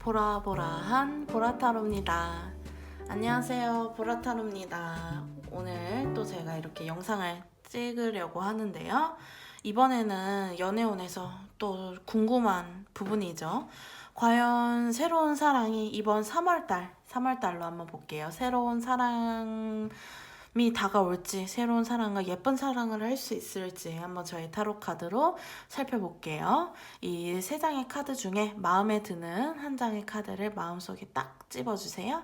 보라보라한 보라타로입니다. 안녕하세요. 보라타로입니다. 오늘 또 제가 이렇게 영상을 찍으려고 하는데요. 이번에는 연애원에서 또 궁금한 부분이죠. 과연 새로운 사랑이 이번 3월달, 3월달로 한번 볼게요. 새로운 사랑 이 다가올지, 새로운 사랑과 예쁜 사랑을 할 수 있을지 한번 저희 타로 카드로 살펴볼게요. 이 세 장의 카드 중에 마음에 드는 한 장의 카드를 마음속에 딱 집어주세요.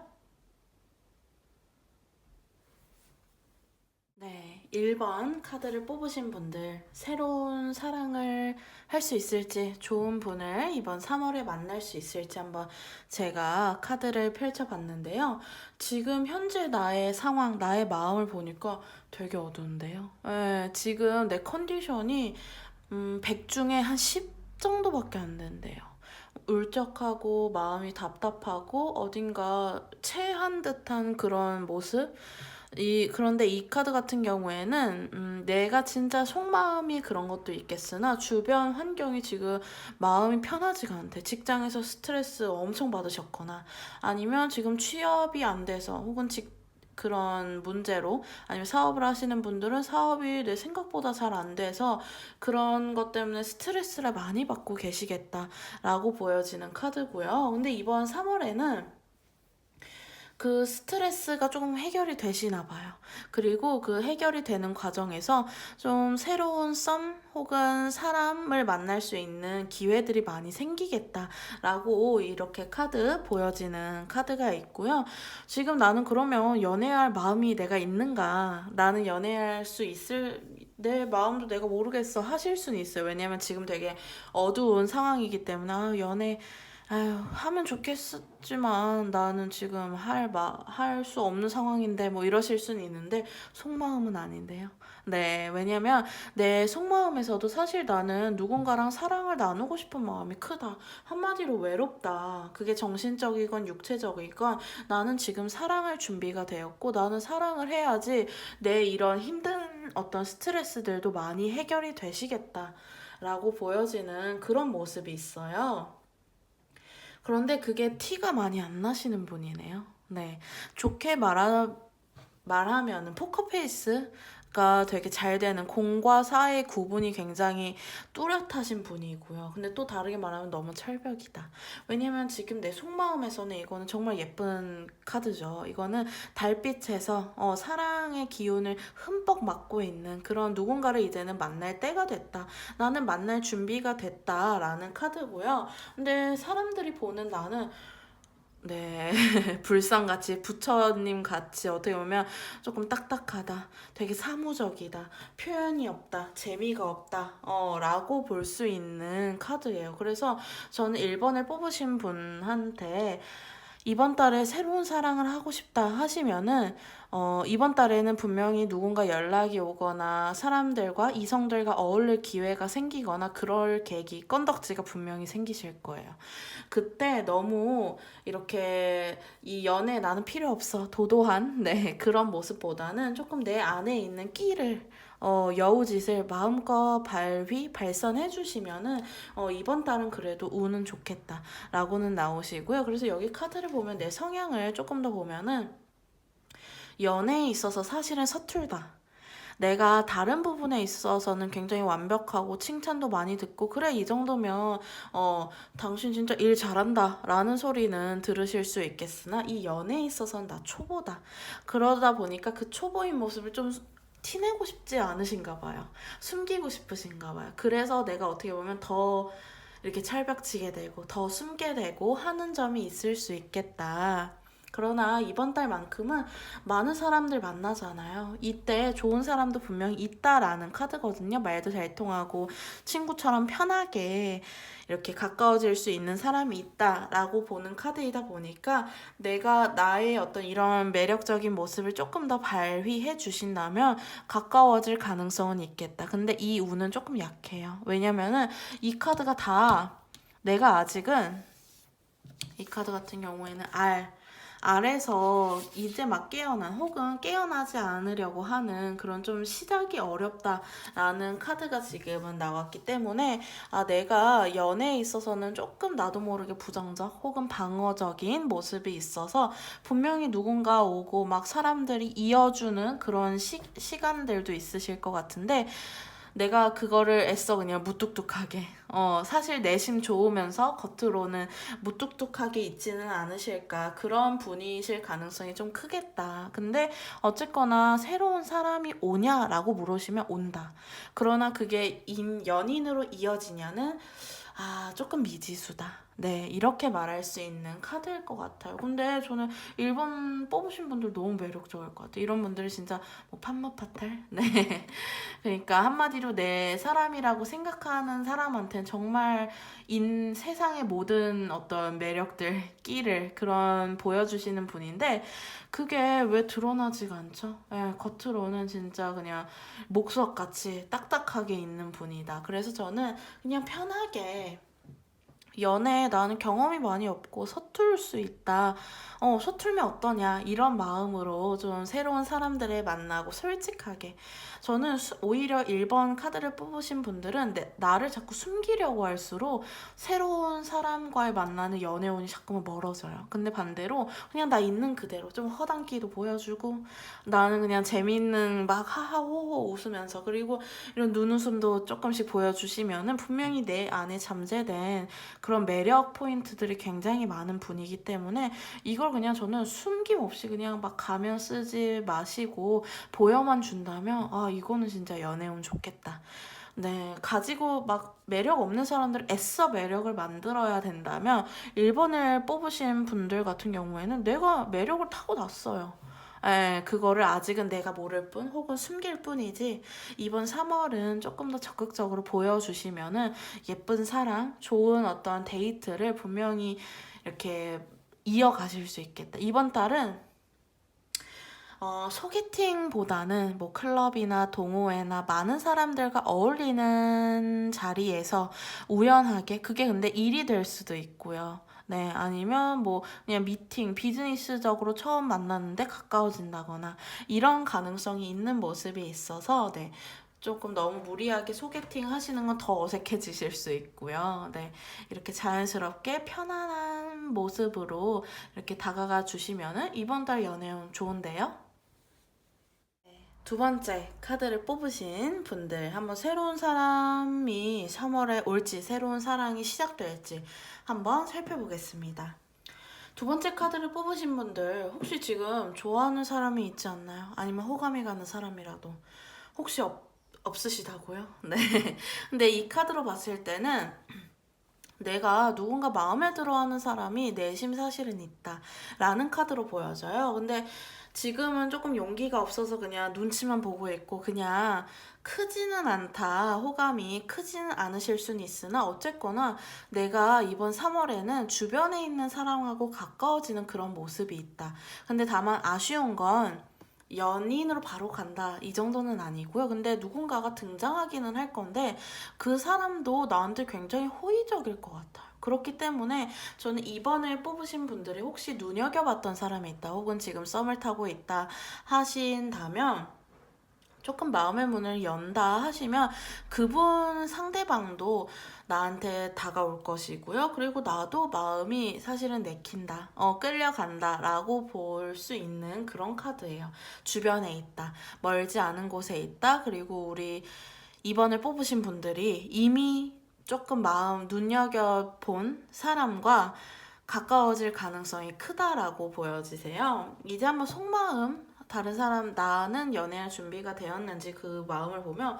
네, 1번 카드를 뽑으신 분들, 새로운 사랑을 할 수 있을지, 좋은 분을 이번 3월에 만날 수 있을지 한번 제가 카드를 펼쳐봤는데요. 지금 현재 나의 상황, 나의 마음을 보니까 되게 어두운데요. 네, 지금 내 컨디션이 음, 100 중에 한 10 정도밖에 안 된대요. 울적하고 마음이 답답하고 어딘가 체한 듯한 그런 모습? 이, 그런데 이 카드 같은 경우에는, 음, 내가 진짜 속마음이 그런 것도 있겠으나, 주변 환경이 지금 마음이 편하지가 않대. 직장에서 스트레스 엄청 받으셨거나, 아니면 지금 취업이 안 돼서, 혹은 직, 그런 문제로, 아니면 사업을 하시는 분들은 사업이 내 생각보다 잘 안 돼서, 그런 것 때문에 스트레스를 많이 받고 계시겠다라고 보여지는 카드고요. 근데 이번 3월에는, 그 스트레스가 조금 해결이 되시나 봐요. 그리고 그 해결이 되는 과정에서 좀 새로운 썸 혹은 사람을 만날 수 있는 기회들이 많이 생기겠다라고 이렇게 카드 보여지는 카드가 있고요. 지금 나는 그러면 연애할 마음이 내가 있는가? 나는 연애할 수 있을 내 마음도 내가 모르겠어 하실 수는 있어요. 왜냐면 지금 되게 어두운 상황이기 때문에 아, 연애 아유, 하면 좋겠지만 나는 지금 할, 마, 할 수 없는 상황인데 뭐 이러실 수는 있는데 속마음은 아닌데요. 네, 왜냐면 내 속마음에서도 사실 나는 누군가랑 사랑을 나누고 싶은 마음이 크다. 한마디로 외롭다. 그게 정신적이건 육체적이건 나는 지금 사랑할 준비가 되었고 나는 사랑을 해야지 내 이런 힘든 어떤 스트레스들도 많이 해결이 되시겠다. 라고 보여지는 그런 모습이 있어요. 그런데 그게 티가 많이 안 나시는 분이네요. 네. 좋게 말하, 말하면 포커페이스 가 되게 잘 되는 공과 사의 구분이 굉장히 뚜렷하신 분이고요. 근데 또 다르게 말하면 너무 철벽이다. 왜냐면 지금 내 속마음에서는 이거는 정말 예쁜 카드죠. 이거는 달빛에서 어, 사랑의 기운을 흠뻑 맡고 있는 그런 누군가를 이제는 만날 때가 됐다. 나는 만날 준비가 됐다라는 카드고요. 근데 사람들이 보는 나는 네, 불상같이 부처님 같이 어떻게 보면 조금 딱딱하다, 되게 사무적이다, 표현이 없다, 재미가 없다, 어, 라고 볼 수 있는 카드예요. 그래서 저는 1번을 뽑으신 분한테 이번 달에 새로운 사랑을 하고 싶다 하시면은 어, 이번 달에는 분명히 누군가 연락이 오거나 사람들과 이성들과 어울릴 기회가 생기거나 그럴 계기, 건덕지가 분명히 생기실 거예요. 그때 너무 이렇게 이 연애 나는 필요 없어 도도한 네 그런 모습보다는 조금 내 안에 있는 끼를 어, 여우짓을 마음껏 발휘, 발산해 주시면은, 어, 이번 달은 그래도 운은 좋겠다. 라고는 나오시고요. 그래서 여기 카드를 보면 내 성향을 조금 더 보면은, 연애에 있어서 사실은 서툴다. 내가 다른 부분에 있어서는 굉장히 완벽하고 칭찬도 많이 듣고 그래 이 정도면 어 당신 진짜 일 잘한다 라는 소리는 들으실 수 있겠으나 이 연애에 있어서는 나 초보다 그러다 보니까 그 초보인 모습을 좀 티내고 싶지 않으신가 봐요. 숨기고 싶으신가 봐요. 그래서 내가 어떻게 보면 더 이렇게 찰벽지게 되고 더 숨게 되고 하는 점이 있을 수 있겠다 그러나 이번 달만큼은 많은 사람들 만나잖아요. 이때 좋은 사람도 분명히 있다라는 카드거든요. 말도 잘 통하고 친구처럼 편하게 이렇게 가까워질 수 있는 사람이 있다라고 보는 카드이다 보니까 내가 나의 어떤 이런 매력적인 모습을 조금 더 발휘해 주신다면 가까워질 가능성은 있겠다. 근데 이 운은 조금 약해요. 왜냐면은 이 카드가 다 내가 아직은 이 카드 같은 경우에는 알 아래서 이제 막 깨어난 혹은 깨어나지 않으려고 하는 그런 좀 시작이 어렵다라는 카드가 지금은 나왔기 때문에 아 내가 연애에 있어서는 조금 나도 모르게 부정적 혹은 방어적인 모습이 있어서 분명히 누군가 오고 막 사람들이 이어주는 그런 시, 시간들도 있으실 것 같은데 내가 그거를 애써 그냥 무뚝뚝하게. 어 사실 내심 좋으면서 겉으로는 무뚝뚝하게 있지는 않으실까. 그런 분이실 가능성이 좀 크겠다. 근데 어쨌거나 새로운 사람이 오냐라고 물으시면 온다. 그러나 그게 인, 연인으로 이어지냐는 아 조금 미지수다 네, 이렇게 말할 수 있는 카드일 것 같아요. 근데 저는 1번 뽑으신 분들 너무 매력적일 것 같아요. 이런 분들이 진짜 뭐 판마파탈? 네. 그러니까 한마디로 내 사람이라고 생각하는 사람한테는 정말 인 세상의 모든 어떤 매력들, 끼를 그런 보여주시는 분인데 그게 왜 드러나지가 않죠? 네, 겉으로는 진짜 그냥 목석같이 딱딱하게 있는 분이다. 그래서 저는 그냥 편하게 연애에 나는 경험이 많이 없고 서툴 수 있다. 어, 서툴면 어떠냐. 이런 마음으로 좀 새로운 사람들을 만나고 솔직하게. 저는 수- 오히려 1번 카드를 뽑으신 분들은 내, 나를 자꾸 숨기려고 할수록 새로운 사람과의 만나는 연애운이 자꾸만 멀어져요. 근데 반대로 그냥 나 있는 그대로 좀 허당기도 보여주고 나는 그냥 재밌는 막 하하호호 웃으면서 그리고 이런 눈웃음도 조금씩 보여주시면은 분명히 내 안에 잠재된 그런 매력 포인트들이 굉장히 많은 분이기 때문에 이걸 그냥 저는 숨김없이 그냥 막 가면 쓰지 마시고 보여만 준다면 아 이거는 진짜 연애운 좋겠다. 네, 가지고 막 매력 없는 사람들 애써 매력을 만들어야 된다면 1번을 뽑으신 분들 같은 경우에는 내가 매력을 타고났어요. 예, 그거를 아직은 내가 모를 뿐 혹은 숨길 뿐이지 이번 3월은 조금 더 적극적으로 보여주시면은 예쁜 사랑, 좋은 어떤 데이트를 분명히 이렇게 이어가실 수 있겠다. 이번 달은 어, 소개팅보다는 뭐 클럽이나 동호회나 많은 사람들과 어울리는 자리에서 우연하게 그게 근데 일이 될 수도 있고요. 네, 아니면 뭐 그냥 미팅, 비즈니스적으로 처음 만났는데 가까워진다거나 이런 가능성이 있는 모습이 있어서 네. 조금 너무 무리하게 소개팅 하시는 건 더 어색해지실 수 있고요. 네. 이렇게 자연스럽게 편안한 모습으로 이렇게 다가가 주시면은 이번 달 연애운 좋은데요? 두 번째 카드를 뽑으신 분들 한번 새로운 사람이 3월에 올지 새로운 사랑이 시작될지 한번 살펴보겠습니다. 두 번째 카드를 뽑으신 분들 혹시 지금 좋아하는 사람이 있지 않나요? 아니면 호감이 가는 사람이라도 혹시 없, 없으시다고요? 네. 근데 이 카드로 봤을 때는 내가 누군가 마음에 들어하는 사람이 내심 사실은 있다. 라는 카드로 보여져요. 근데 지금은 조금 용기가 없어서 그냥 눈치만 보고 있고 그냥 크지는 않다. 호감이 크지는 않으실 수는 있으나 어쨌거나 내가 이번 3월에는 주변에 있는 사람하고 가까워지는 그런 모습이 있다. 근데 다만 아쉬운 건 연인으로 바로 간다. 이 정도는 아니고요. 근데 누군가가 등장하기는 할 건데 그 사람도 나한테 굉장히 호의적일 것 같아요. 그렇기 때문에 저는 2번을 뽑으신 분들이 혹시 눈여겨봤던 사람이 있다. 혹은 지금 썸을 타고 있다 하신다면 조금 마음의 문을 연다 하시면 그분 상대방도 나한테 다가올 것이고요. 그리고 나도 마음이 사실은 내킨다, 어, 끌려간다 라고 볼 수 있는 그런 카드예요. 주변에 있다, 멀지 않은 곳에 있다, 그리고 우리 2번을 뽑으신 분들이 이미 조금 마음 눈여겨본 사람과 가까워질 가능성이 크다라고 보여지세요. 이제 한번 속마음, 다른 사람, 나는 연애할 준비가 되었는지 그 마음을 보면,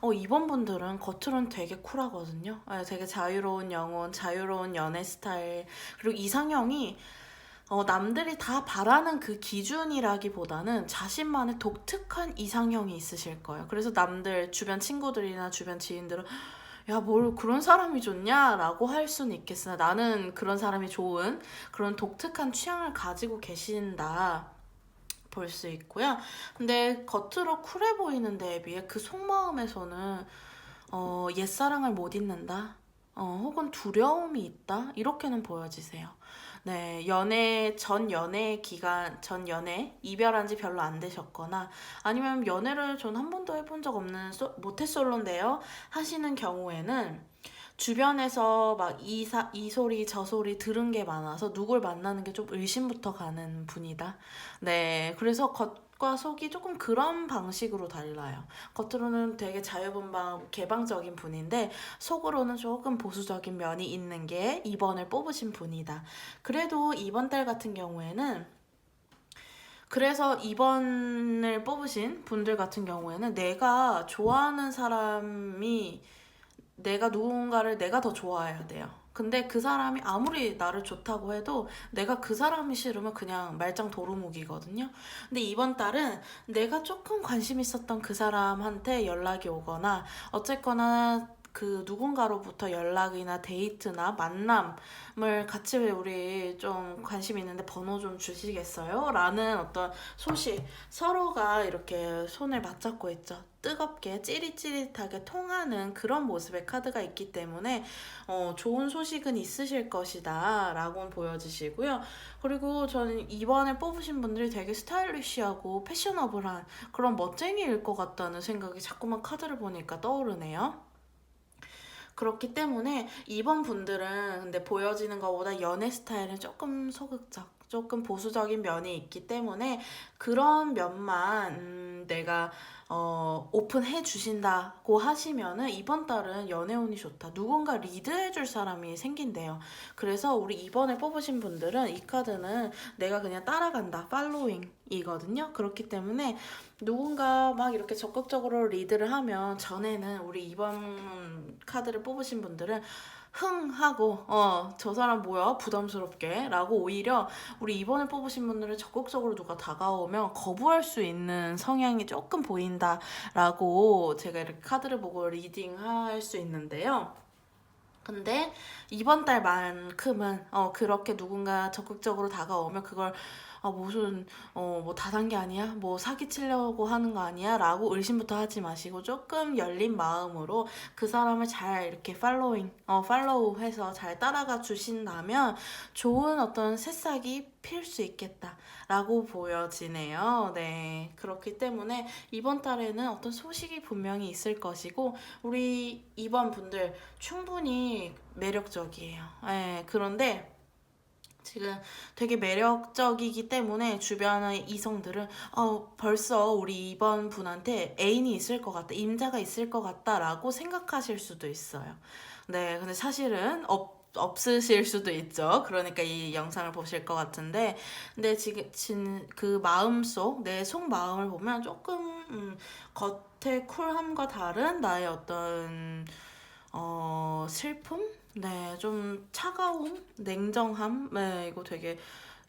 어, 이번 분들은 겉으로는 되게 쿨하거든요. 아, 되게 자유로운 영혼, 자유로운 연애 스타일, 그리고 이상형이 어, 남들이 다 바라는 그 기준이라기보다는 자신만의 독특한 이상형이 있으실 거예요. 그래서 남들, 주변 친구들이나 주변 지인들은 야, 뭘 그런 사람이 좋냐? 라고 할 수는 있겠으나 나는 그런 사람이 좋은 그런 독특한 취향을 가지고 계신다. 볼 수 있고요. 근데 겉으로 쿨해 보이는 데에 비해 그 속마음에서는 어, 옛사랑을 못 잊는다. 어, 혹은 두려움이 있다? 이렇게는 보여지세요. 네, 연애, 전 연애 기간, 전 연애, 이별한 지 별로 안 되셨거나, 아니면 연애를 전 한 번도 해본 적 없는 소, 모태솔로인데요. 하시는 경우에는, 주변에서 막이 사, 이 소리, 저 소리 들은 게 많아서 누굴 만나는 게 좀 의심부터 가는 분이다. 네, 그래서 겉 과 속이 조금 그런 방식으로 달라요. 겉으로는 되게 자유분방, 개방적인 분인데, 속으로는 조금 보수적인 면이 있는 게 2번을 뽑으신 분이다. 그래도 이번 달 같은 경우에는 그래서 2번을 뽑으신 분들 같은 경우에는 내가 좋아하는 사람이 내가 누군가를 내가 더 좋아해야 돼요. 근데 그 사람이 아무리 나를 좋다고 해도 내가 그 사람이 싫으면 그냥 말짱 도루묵이거든요. 근데 이번 달은 내가 조금 관심 있었던 그 사람한테 연락이 오거나 어쨌거나 그 누군가로부터 연락이나 데이트나 만남을 같이 우리 좀 관심 있는데 번호 좀 주시겠어요? 라는 어떤 소식 서로가 이렇게 손을 맞잡고 있죠. 뜨겁게 찌릿찌릿하게 통하는 그런 모습의 카드가 있기 때문에 어, 좋은 소식은 있으실 것이다 라고 보여지시고요. 그리고 저는 이번에 뽑으신 분들이 되게 스타일리시하고 패셔너블한 그런 멋쟁이일 것 같다는 생각이 자꾸만 카드를 보니까 떠오르네요. 그렇기 때문에 이번 분들은 근데 보여지는 것보다 연애 스타일은 조금 소극적, 조금 보수적인 면이 있기 때문에 그런 면만 음, 내가 어, 오픈해 주신다고 하시면은 이번 달은 연애운이 좋다. 누군가 리드해 줄 사람이 생긴대요. 그래서 우리 이번에 뽑으신 분들은 이 카드는 내가 그냥 따라간다. 팔로잉이거든요. 그렇기 때문에 누군가 막 이렇게 적극적으로 리드를 하면 전에는 우리 이번 카드를 뽑으신 분들은 흥 하고 어 저 사람 뭐야? 부담스럽게? 라고 오히려 우리 이번에 뽑으신 분들은 적극적으로 누가 다가오면 거부할 수 있는 성향이 조금 보인다 라고 제가 이렇게 카드를 보고 리딩할 수 있는데요. 근데 이번 달만큼은 어 그렇게 누군가 적극적으로 다가오면 그걸 아 무슨 어 뭐 다단계 아니야? 뭐 사기치려고 하는 거 아니야? 라고 의심부터 하지 마시고 조금 열린 마음으로 그 사람을 잘 이렇게 팔로잉 어 팔로우 해서 잘 따라가 주신다면 좋은 어떤 새싹이 필 수 있겠다라고 보여지네요. 네. 그렇기 때문에 이번 달에는 어떤 소식이 분명히 있을 것이고 우리 이번 분들 충분히 매력적이에요. 네. 그런데 지금 되게 매력적이기 때문에 주변의 이성들은 어, 벌써 우리 이번 분한테 애인이 있을 것 같다, 임자가 있을 것 같다라고 생각하실 수도 있어요. 네, 근데 사실은 없, 없으실 수도 있죠. 그러니까 이 영상을 보실 것 같은데, 근데 지금 진, 그 마음속, 내 속 마음을 보면 조금 음, 겉의 쿨함과 다른 나의 어떤 어, 슬픔? 네, 좀 차가움, 냉정함. 네, 이거 되게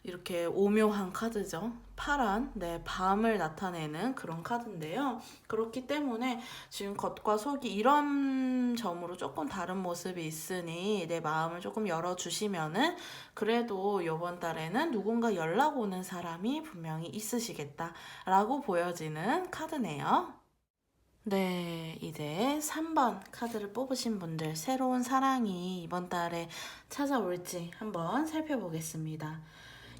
이렇게 오묘한 카드죠. 파란, 네, 밤을 나타내는 그런 카드인데요. 그렇기 때문에 지금 겉과 속이 이런 점으로 조금 다른 모습이 있으니 내 마음을 조금 열어주시면은 그래도 이번 달에는 누군가 연락 오는 사람이 분명히 있으시겠다라고 보여지는 카드네요. 네, 이제 3번 카드를 뽑으신 분들 새로운 사랑이 이번 달에 찾아올지 한번 살펴보겠습니다.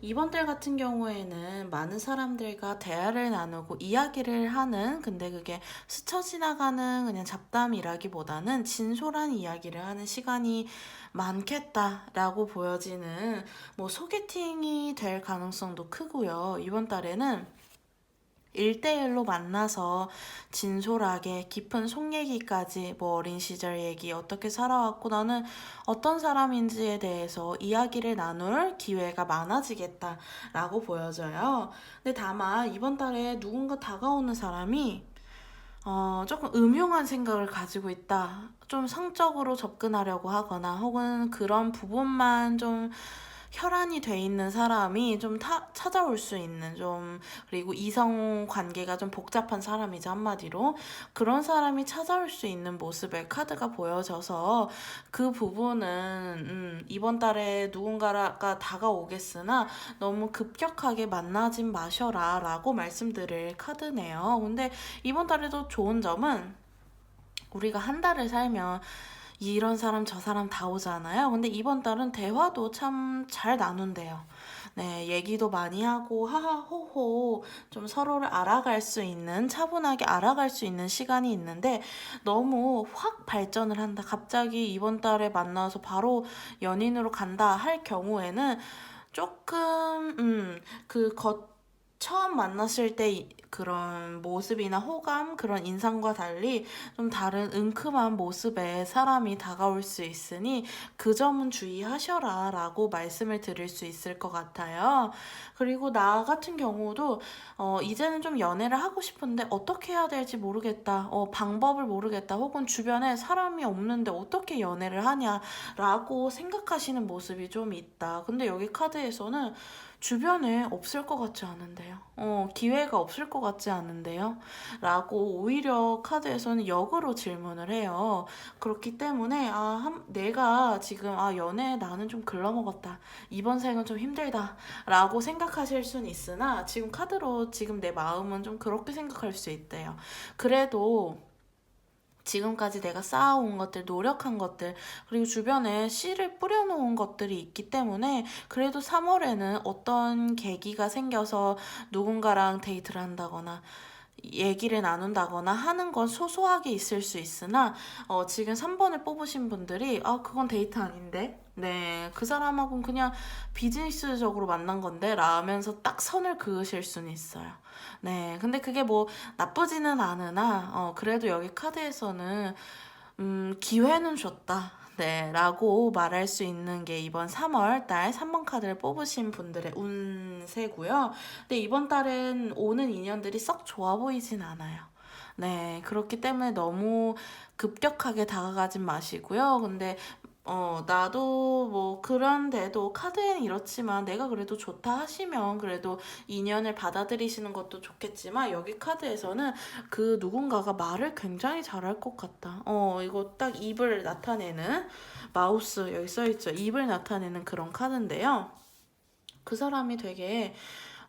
이번 달 같은 경우에는 많은 사람들과 대화를 나누고 이야기를 하는 근데 그게 스쳐 지나가는 그냥 잡담이라기보다는 진솔한 이야기를 하는 시간이 많겠다라고 보여지는 뭐 소개팅이 될 가능성도 크고요. 이번 달에는 1대1로 만나서 진솔하게 깊은 속 얘기까지 뭐 어린 시절 얘기 어떻게 살아왔고 나는 어떤 사람인지에 대해서 이야기를 나눌 기회가 많아지겠다라고 보여져요. 근데 다만 이번 달에 누군가 다가오는 사람이 어, 조금 음흉한 생각을 가지고 있다. 좀 성적으로 접근하려고 하거나 혹은 그런 부분만 좀 혈안이 돼 있는 사람이 좀 타, 찾아올 수 있는 좀 그리고 이성 관계가 좀 복잡한 사람이죠 한마디로 그런 사람이 찾아올 수 있는 모습의 카드가 보여져서 그 부분은 음, 이번 달에 누군가가 다가오겠으나 너무 급격하게 만나진 마셔라라고 말씀드릴 카드네요. 근데 이번 달에도 좋은 점은 우리가 한 달을 살면 이런 사람 저 사람 다 오잖아요. 근데 이번 달은 대화도 참 잘 나눈대요. 네, 얘기도 많이 하고 하하호호 좀 서로를 알아갈 수 있는 차분하게 알아갈 수 있는 시간이 있는데 너무 확 발전을 한다. 갑자기 이번 달에 만나서 바로 연인으로 간다 할 경우에는 조금 음그 겉 처음 만났을 때 이- 그런 모습이나 호감, 그런 인상과 달리 좀 다른 은큼한 모습의 사람이 다가올 수 있으니 그 점은 주의하셔라 라고 말씀을 드릴 수 있을 것 같아요. 그리고 나 같은 경우도 어, 이제는 좀 연애를 하고 싶은데 어떻게 해야 될지 모르겠다. 어, 방법을 모르겠다. 혹은 주변에 사람이 없는데 어떻게 연애를 하냐 라고 생각하시는 모습이 좀 있다. 근데 여기 카드에서는 주변에 없을 것 같지 않은데요. 어, 기회가 없을 것 같지 않은데요. 라고 오히려 카드에서는 역으로 질문을 해요. 그렇기 때문에, 아, 한, 내가 지금, 아, 연애 나는 좀 글러먹었다. 이번 생은 좀 힘들다. 라고 생각하실 순 있으나, 지금 카드로 지금 내 마음은 좀 그렇게 생각할 수 있대요. 그래도, 지금까지 내가 쌓아온 것들, 노력한 것들, 그리고 주변에 씨를 뿌려놓은 것들이 있기 때문에 그래도 3월에는 어떤 계기가 생겨서 누군가랑 데이트를 한다거나 얘기를 나눈다거나 하는 건 소소하게 있을 수 있으나 어, 지금 3번을 뽑으신 분들이 아 그건 데이트 아닌데 네 그 사람하고는 그냥 비즈니스적으로 만난 건데 라면서 딱 선을 그으실 수는 있어요 네 근데 그게 뭐 나쁘지는 않으나 어, 그래도 여기 카드에서는 음, 기회는 줬다. 네, 라고 말할 수 있는 게 이번 3월 달 3번 카드를 뽑으신 분들의 운세고요. 근데 이번 달엔 오는 인연들이 썩 좋아 보이진 않아요. 네, 그렇기 때문에 너무 급격하게 다가가진 마시고요. 근데 어, 나도 뭐 그런데도 카드에는 이렇지만 내가 그래도 좋다 하시면 그래도 인연을 받아들이시는 것도 좋겠지만 여기 카드에서는 그 누군가가 말을 굉장히 잘할 것 같다. 어, 이거 딱 입을 나타내는 마우스 여기 써있죠. 입을 나타내는 그런 카드인데요. 그 사람이 되게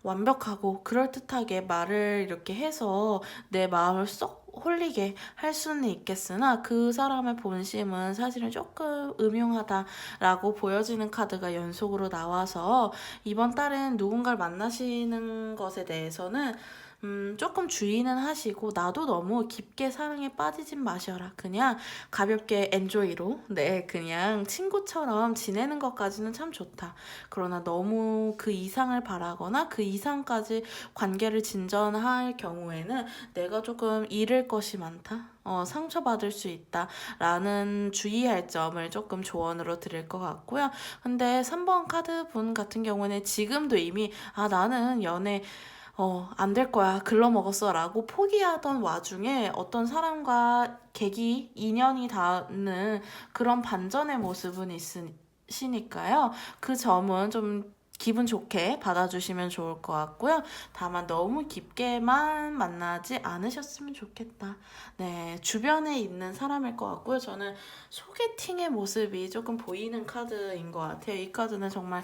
완벽하고 그럴듯하게 말을 이렇게 해서 내 마음을 쏙 홀리게 할 수는 있겠으나 그 사람의 본심은 사실은 조금 음흉하다라고 보여지는 카드가 연속으로 나와서 이번 달엔 누군가를 만나시는 것에 대해서는 음, 조금 주의는 하시고, 나도 너무 깊게 사랑에 빠지진 마셔라. 그냥 가볍게 엔조이로, 네, 그냥 친구처럼 지내는 것까지는 참 좋다. 그러나 너무 그 이상을 바라거나 그 이상까지 관계를 진전할 경우에는 내가 조금 잃을 것이 많다. 어, 상처받을 수 있다. 라는 주의할 점을 조금 조언으로 드릴 것 같고요. 근데 3번 카드 분 같은 경우는 지금도 이미, 아, 나는 연애, 어, 안 될 거야. 글러 먹었어. 라고 포기하던 와중에 어떤 사람과 계기, 인연이 닿는 그런 반전의 모습은 있으시니까요. 그 점은 좀 기분 좋게 받아주시면 좋을 것 같고요. 다만 너무 깊게만 만나지 않으셨으면 좋겠다. 네, 주변에 있는 사람일 것 같고요. 저는 소개팅의 모습이 조금 보이는 카드인 것 같아요. 이 카드는 정말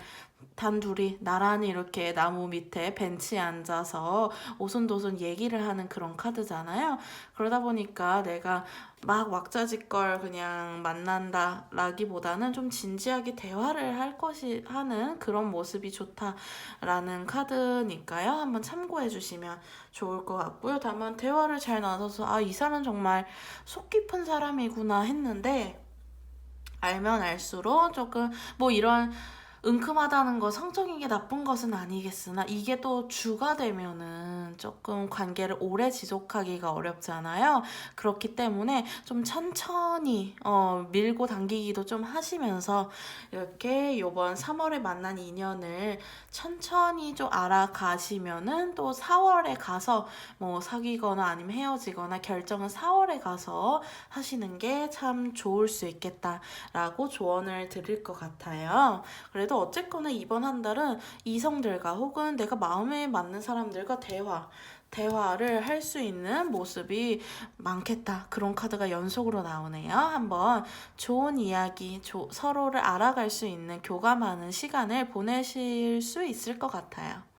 단둘이 나란히 이렇게 나무 밑에 벤치에 앉아서 오손도손 얘기를 하는 그런 카드잖아요. 그러다 보니까 내가 막 왁자지껄 그냥 만난다라기보다는 좀 진지하게 대화를 할 것이 하는 그런 모습이 좋다라는 카드니까요. 한번 참고해 주시면 좋을 것 같고요. 다만 대화를 잘 나눠서 아, 이 사람은 정말 속 깊은 사람이구나 했는데 알면 알수록 조금 뭐 이런 은큼하다는 거 성적인 게 나쁜 것은 아니겠으나 이게 또 주가 되면은 조금 관계를 오래 지속하기가 어렵잖아요. 그렇기 때문에 좀 천천히 어, 밀고 당기기도 좀 하시면서 이렇게 요번 3월에 만난 인연을 천천히 좀 알아가시면은 또 4월에 가서 뭐 사귀거나 아니면 헤어지거나 결정은 4월에 가서 하시는 게 참 좋을 수 있겠다라고 조언을 드릴 것 같아요. 그래도 어쨌거나 이번 한 달은 이성들과 혹은 내가 마음에 맞는 사람들과 대화, 대화를 할 수 있는 모습이 많겠다. 그런 카드가 연속으로 나오네요. 한번 좋은 이야기, 조, 서로를 알아갈 수 있는 교감하는 시간을 보내실 수 있을 것 같아요.